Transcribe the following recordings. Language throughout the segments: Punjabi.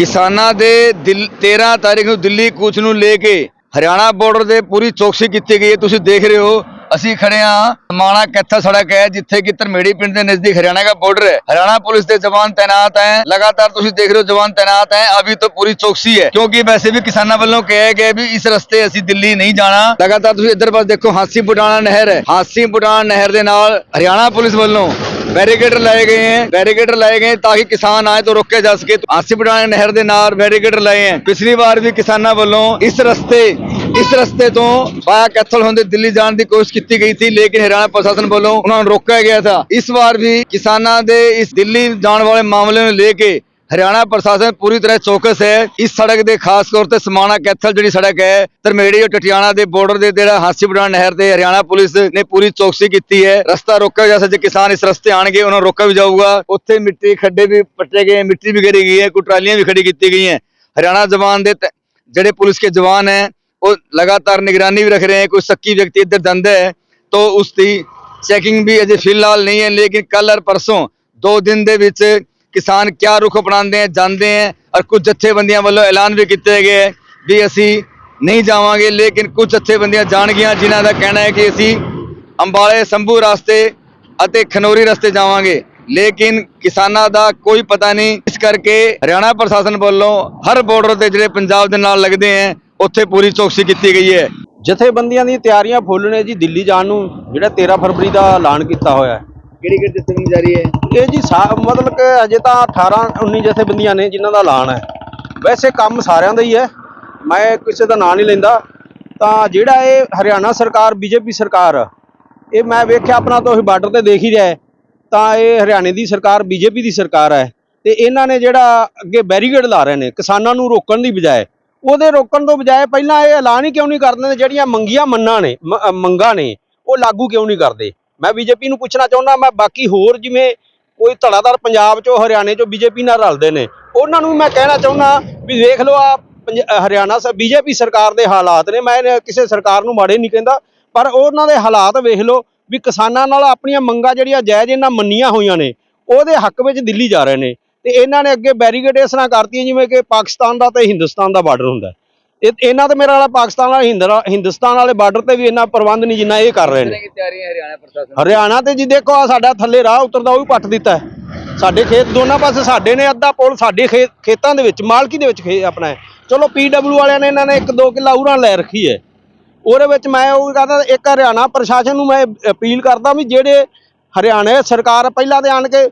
ਕਿਸਾਨਾਂ ਦੇ ਦਿਲ 13 ਤਾਰੀਖ ਨੂੰ ਦਿੱਲੀ ਕੂਚ ਨੂੰ ਲੈ ਕੇ ਹਰਿਆਣਾ ਬਾਰਡਰ ਦੇ ਪੂਰੀ ਚੌਕਸੀ ਕੀਤੀ ਗਈ ਹੈ। ਤੁਸੀਂ ਦੇਖ ਰਹੇ ਹੋ, ਅਸੀਂ ਖੜੇ ਹਾਂ ਮਾਣਾ ਕੈਥਾ ਸੜਕ ਹੈ, ਜਿੱਥੇ ਕਿ ਧਰਮੇੜੀ ਪਿੰਡ ਦੇ ਨਜ਼ਦੀਕ ਹਰਿਆਣਾ ਦਾ ਬਾਰਡਰ ਹੈ। ਹਰਿਆਣਾ ਪੁਲਿਸ ਦੇ ਜਵਾਨ ਤੈਨਾਤ ਹੈ। ਲਗਾਤਾਰ ਤੁਸੀਂ ਦੇਖ ਰਹੇ ਹੋ, ਜਵਾਨ ਤੈਨਾਤ ਹੈ। ਅਭੀ ਤਾਂ ਪੂਰੀ ਚੌਕਸੀ ਹੈ। ਕਿਉਂਕਿ ਵੈਸੇ ਵੀ ਕਿਸਾਨਾਂ ਵੱਲੋਂ ਕਿਹਾ ਗਿਆ ਵੀ ਇਸ ਰਸਤੇ ਅਸੀਂ ਦਿੱਲੀ ਨਹੀਂ ਜਾਣਾ। ਲਗਾਤਾਰ ਤੁਸੀਂ ਇੱਧਰ ਪਾਸ ਦੇਖੋ ਹਾਸੀ ਬੁਟਾਣਾ ਨਹਿਰ ਹੈ। ਹਾਸੀ ਬੁਟਾਣਾ ਨਹਿਰ ਦੇ ਨਾਲ ਹਰਿਆਣਾ ਪੁਲਿਸ ਵੱਲੋਂ बैरिकेड लाए गए हैं बैरिकेड लाए गए हैं ताकि किसान आए तो रोके जा सके आसी पटाने नहर ਦੇ ਨਾਲ बैरिकेड ਲਾਏ हैं ਪਿਛਲੀ ਵਾਰ ਵੀ ਕਿਸਾਨਾਂ ਵੱਲੋਂ ਇਸ ਰਸਤੇ ਇਸ ਰਸਤੇ ਤੋਂ ਬਾਇਆ ਕੈਥਲ ਹੁੰਦੇ ਦਿੱਲੀ ਜਾਣ ਦੀ ਕੋਸ਼ਿਸ਼ ਕੀਤੀ ਗਈ ਸੀ ਲੇਕਿਨ ਹਰਿਆਣਾ ਪ੍ਰਸ਼ਾਸਨ ਵੱਲੋਂ ਉਹਨਾਂ ਨੂੰ ਰੋਕਿਆ ਗਿਆ था ਇਸ ਵਾਰ ਵੀ ਕਿਸਾਨਾਂ ਦੇ ਇਸ ਦਿੱਲੀ ਜਾਣ ਵਾਲੇ ਮਾਮਲੇ ਨੂੰ ਲੈ ਕੇ ਹਰਿਆਣਾ ਪ੍ਰਸ਼ਾਸਨ ਪੂਰੀ ਤਰ੍ਹਾਂ ਚੌਕਸ ਹੈ ਇਸ ਸੜਕ ਦੇ ਖਾਸ ਤੌਰ ਤੇ ਸਮਾਣਾ ਕੈਥਲ ਜਿਹੜੀ ਸੜਕ ਹੈ ਧਰਮੇੜੀ ਔਰ ਟਟਿਆਣਾ ਦੇ ਬਾਰਡਰ ਦੇ ਜਿਹੜਾ ਹਾਸੀ ਬੜਾਣ ਨਹਿਰ ਤੇ ਹਰਿਆਣਾ ਪੁਲਿਸ ਨੇ ਪੂਰੀ ਚੌਕਸੀ ਕੀਤੀ ਹੈ ਰਸਤਾ ਰੋਕਿਆ ਜਾ ਸਕਦਾ ਜੇ ਕਿਸਾਨ ਇਸ ਰਸਤੇ ਆਣਗੇ ਉਹਨਾਂ ਨੂੰ ਰੋਕਿਆ ਵੀ ਜਾਊਗਾ ਉੱਥੇ ਮਿੱਟੀ ਖੱਡੇ ਵੀ ਪੱਟੇ ਗਏ ਮਿੱਟੀ ਵੀ ਗਰੀ ਗਈ ਹੈ ਕੁਝ ਟਰਾਲੀਆਂ ਵੀ ਖੜੀ ਕੀਤੀ ਗਈ ਹੈ ਹਰਿਆਣਾ ਜਵਾਨ ਦੇ ਤ- ਜਿਹੜੇ ਪੁਲਿਸ के जवान हैं वो लगातार निगरानी भी रख रहे हैं कोई शक्की व्यक्ति इधर धंधे है तो उसकी ਚੈਕਿੰਗ ਵੀ ਅਜੇ ਫਿਲਹਾਲ ਨਹੀਂ ਹੈ ਲੇਕਿਨ ਕੱਲ ਔਰ ਪਰਸੋਂ ਦੋ ਦਿਨ ਦੇ ਵਿੱਚ ਕਿਸਾਨ ਕਿਆ ਰੁਖ ਅਪਣਾਉਂਦੇ ਹੈ ਜਾਂਦੇ ਹੈ ਔਰ ਕੁਝ ਜਥੇਬੰਦੀਆਂ ਵੱਲੋਂ ਐਲਾਨ ਵੀ ਕੀਤੇ ਗਏ ਹੈ ਵੀ ਅਸੀਂ ਨਹੀਂ ਜਾਵਾਂਗੇ, ਲੇਕਿਨ ਕੁਝ ਜਥੇਬੰਦੀਆਂ ਜਾਣਗੀਆਂ ਜਿਨ੍ਹਾਂ ਦਾ ਕਹਿਣਾ ਹੈ ਕਿ ਅਸੀਂ ਅੰਬਾਲੇ ਸੰਭੂ ਰਸਤੇ ਅਤੇ ਖਨੌਰੀ ਰਸਤੇ ਜਾਵਾਂਗੇ। ਲੇਕਿਨ ਕਿਸਾਨਾਂ ਦਾ ਕੋਈ ਪਤਾ ਨਹੀਂ, ਇਸ ਕਰਕੇ ਹਰਿਆਣਾ ਪ੍ਰਸ਼ਾਸਨ ਵੱਲੋਂ ਹਰ ਬਾਰਡਰ ਤੇ ਜਿਹੜੇ ਪੰਜਾਬ ਦੇ ਨਾਲ ਲੱਗਦੇ ਹੈ ਉੱਥੇ ਪੂਰੀ ਚੌਕਸੀ ਕੀਤੀ ਗਈ ਹੈ। ਜਥੇਬੰਦੀਆਂ ਦੀਆਂ ਤਿਆਰੀਆਂ ਫੁੱਲ ਨੇ ਜੀ ਦਿੱਲੀ ਜਾਣ ਨੂੰ, ਜਿਹੜਾ 13 ਫਰਵਰੀ ਦਾ ਐਲਾਨ ਕੀਤਾ ਹੋਇਆ ਹੈ। ਕਿਹੜੀ ਕਿਹੜੀ ਜਥੇਬੰਦੀ ਜਾਰੀ ਹੈ? ਇਹ ਜੀ ਸਾ- ਮਤਲਬ ਕਿ ਅਜੇ ਤਾਂ 18 19 ਜਥੇਬੰਦੀਆਂ ਨੇ ਜਿਨ੍ਹਾਂ ਦਾ ਐਲਾਨ ਹੈ। ਵੈਸੇ ਕੰਮ ਸਾਰਿਆਂ ਦਾ ਹੀ ਹੈ। ਮੈਂ ਕਿਸੇ ਦਾ ਨਾਂ ਨਹੀਂ ਲੈਂਦਾ। ਤਾਂ ਜਿਹੜਾ ਇਹ ਹਰਿਆਣਾ ਸਰਕਾਰ ਬੀਜੇਪੀ ਸਰਕਾਰ ਇਹ ਮੈਂ ਵੇਖਿਆ ਆਪਣਾ ਤੋਂ ਬਾਰਡਰ ਤੇ ਦੇਖ ਹੀ ਰਿਹਾ ਹੈ, ਤਾਂ ਇਹ ਹਰਿਆਣੇ ਦੀ ਸਰਕਾਰ ਬੀਜੇਪੀ ਦੀ ਸਰਕਾਰ ਹੈ। ਤੇ ਇਹਨਾਂ ਨੇ ਜਿਹੜਾ ਅੱਗੇ ਬੈਰੀਗੇਡ ਲਾ ਰਹੇ ਨੇ ਕਿਸਾਨਾਂ ਨੂੰ ਰੋਕਣ ਦੀ ਬਜਾਏ। ਉਹਦੇ ਰੋਕਣ ਤੋਂ ਬਜਾਏ ਪਹਿਲਾਂ ਇਹ ਐਲਾਨ ਹੀ ਕਿਉਂ ਨਹੀਂ ਕਰਦੇ ਜਿਹੜੀਆਂ ਮੰਗੀਆਂ ਮੰਨਾਂ ਨੇ ਮ- ਮੰਗਾਂ ਨੇ ਉਹ ਲਾਗੂ ਕਿਉਂ ਨਹੀਂ ਕਰਦੇ? ਮੈਂ ਬੀਜੇਪੀ ਨੂੰ ਪੁੱਛਣਾ ਚਾਹੁੰਦਾ, ਮੈਂ ਬਾਕੀ ਹੋਰ ਜਿਵੇਂ ਕੋਈ ਧੜਾਧੜ ਪੰਜਾਬ ਚੋਂ, ਹਰਿਆਣੇ ਚੋਂ ਬੀਜੇਪੀ ਨਾਲ ਰਲਦੇ ਨੇ, ਉਹਨਾਂ ਨੂੰ ਮੈਂ ਕਹਿਣਾ ਚਾਹੁੰਦਾ ਵੀ ਵੇਖ ਲਓ ਆ ਹਰਿਆਣਾ ਸ, ਬੀਜੇਪੀ ਸਰਕਾਰ ਦੇ ਹਾਲਾਤ ਨੇ, ਮੈਂ ਕਿਸੇ ਸਰਕਾਰ ਨੂੰ ਮਾੜੇ ਨਹੀਂ ਕਹਿੰਦਾ, ਪਰ ਉਹਨਾਂ ਦੇ ਹਾਲਾਤ ਵੇਖ ਲਓ ਵੀ ਕਿਸਾਨਾਂ ਨਾਲ ਆਪਣੀਆਂ ਮੰਗਾਂ ਜਿਹੜੀਆਂ ਜਾਇਜ਼ ਇਹਨਾਂ ਮੰਨੀਆਂ ਹੋਈਆਂ ਨੇ, ਉਹਦੇ ਹੱਕ ਵਿੱਚ ਦਿੱਲੀ ਜਾ ਰਹੇ ਨੇ, ਤੇ ਇਹਨਾਂ ਨੇ ਅੱਗੇ ਬੈਰੀਕੇਡ ਇਸ ਤਰ੍ਹਾਂ ਕਰਤੀਆਂ, ਜਿਵੇਂ ਕਿ ਪਾਕਿਸਤਾਨ ਦਾ ਤੇ ਹਿੰਦੁਸਤਾਨ ਦਾ ਬਾਰਡਰ ਹੁੰਦਾ। ਇਹ ਇਹਨਾਂ ਤੇ ਮੇਰਾ ਵਾਲਾ ਪਾਕਿਸਤਾਨ ਵਾਲਾ ਹਿੰਦਰਾ- ਹਿੰਦੁਸਤਾਨ ਵਾਲੇ ਬਾਰਡਰ ਤੇ ਵੀ ਇੰਨਾ ਪ੍ਰਬੰਧ ਨਹੀਂ ਜਿੰਨਾ ਇਹ ਕਰ ਰਹੇ ਨੇ। ਹਰਿਆਣਾ ਤੇ ਜੀ ਦੇਖੋ ਆ ਸਾਡਾ ਥੱਲੇ ਰਾਹ ਉਤਰਦਾ ਉਹ ਵੀ ਪੱਟ ਦਿੱਤਾ ਹੈ। ਸਾਡੇ ਖੇਤ ਦੋਨਾਂ ਪਾਸੇ ਸਾਡੇ ਨੇ ਅੱਧਾ ਪੁਲ ਸਾਡੇ ਖੇਤਾਂ ਦੇ ਵਿੱਚ ਮਾਲਕੀ ਦੇ ਵਿੱਚ ਖੇ ਆਪਣਾ। ਚਲੋ ਪੀਡਬਲਯੂ ਵਾਲਿਆਂ ਨੇ ਇਹਨਾਂ ਨੇ 1-2 ਕਿੱਲਾ ਉਰਾਂ ਲੈ ਰੱਖੀ ਹੈ। ਉਹਦੇ ਵਿੱਚ ਮੈਂ ਉਹ ਕਹਿੰਦਾ ਇੱਕ ਹਰਿਆਣਾ ਪ੍ਰਸ਼ਾਸਨ ਨੂੰ ਮੈਂ ਅਪੀਲ ਕਰਦਾ ਵੀ ਜਿਹੜੇ ਹਰਿਆਣਾ ਸਰਕਾਰ ਪਹਿਲਾਂ ਤੇ ਆਣ ਕੇ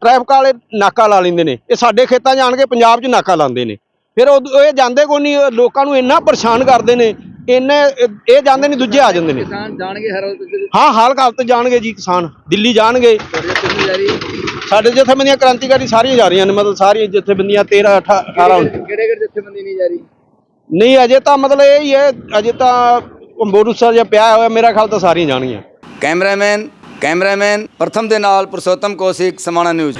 ਟ੍ਰੈਫਿਕ ਵਾਲੇ ਨਾਕਾ ਲਾ ਲੈਂਦੇ ਨੇ। ਇਹ ਸਾਡੇ ਖੇਤਾਂ 'ਚ ਆਣ ਕੇ ਪੰਜਾਬ 'ਚ ਨਾਕਾ ਲਾਉਂਦੇ ਨੇ। ਫਿਰ ਉਹ ਇਹ ਜਾਂਦੇ ਕੋਈ ਨਹੀਂ ਲੋਕਾਂ ਨੂੰ ਇੰਨਾ ਪਰੇਸ਼ਾਨ ਕਰਦੇ ਨੇ ਇੰਨੇ ਇਹ ਜਾਂਦੇ ਨਹੀਂ ਦੂਜੇ ਆ ਜਾਂਦੇ ਨੇ। ਕਿਸਾਨ ਜਾਣਗੇ ਹਰ ਹਾਂ ਹਾਲ ਹਾਲਤ ਜਾਣਗੇ ਜੀ ਕਿਸਾਨ ਦਿੱਲੀ ਜਾਣਗੇ। ਸਾਡੇ ਜਥੇਬੰਦੀਆਂ ਕ੍ਰਾਂਤੀਕਾਰੀ ਸਾਰੀਆਂ ਜਾ ਰਹੀਆਂ ਨੇ ਮਤਲਬ ਸਾਰੀਆਂ ਜਥੇਬੰਦੀਆਂ 13 18 18 ਕਿਹੜੇ ਕਿਹੜੇ ਜਥੇਬੰਦੀ ਨਹੀਂ ਜਾਰੀ ਨਹੀਂ ਅਜੇ ਤਾਂ ਮਤਲਬ ਇਹ ਹੀ ਹੈ ਅਜੇ ਤਾਂ ਬੋਰੂਸਾ ਜਿਹਾ ਪਿਆ ਹੋਇਆ ਮੇਰਾ ਖਿਆਲ ਤਾਂ ਸਾਰੀਆਂ ਜਾਣਗੀਆਂ। ਕੈਮਰਾਮੈਨ ਕੈਮਰਾਮੈਨ ਪ੍ਰਥਮ ਦੇ ਨਾਲ ਪੁਰਸ਼ੋਤਮ ਕੌਸ਼ਿਕ ਸਮਾਣਾ ਨਿਊਜ਼।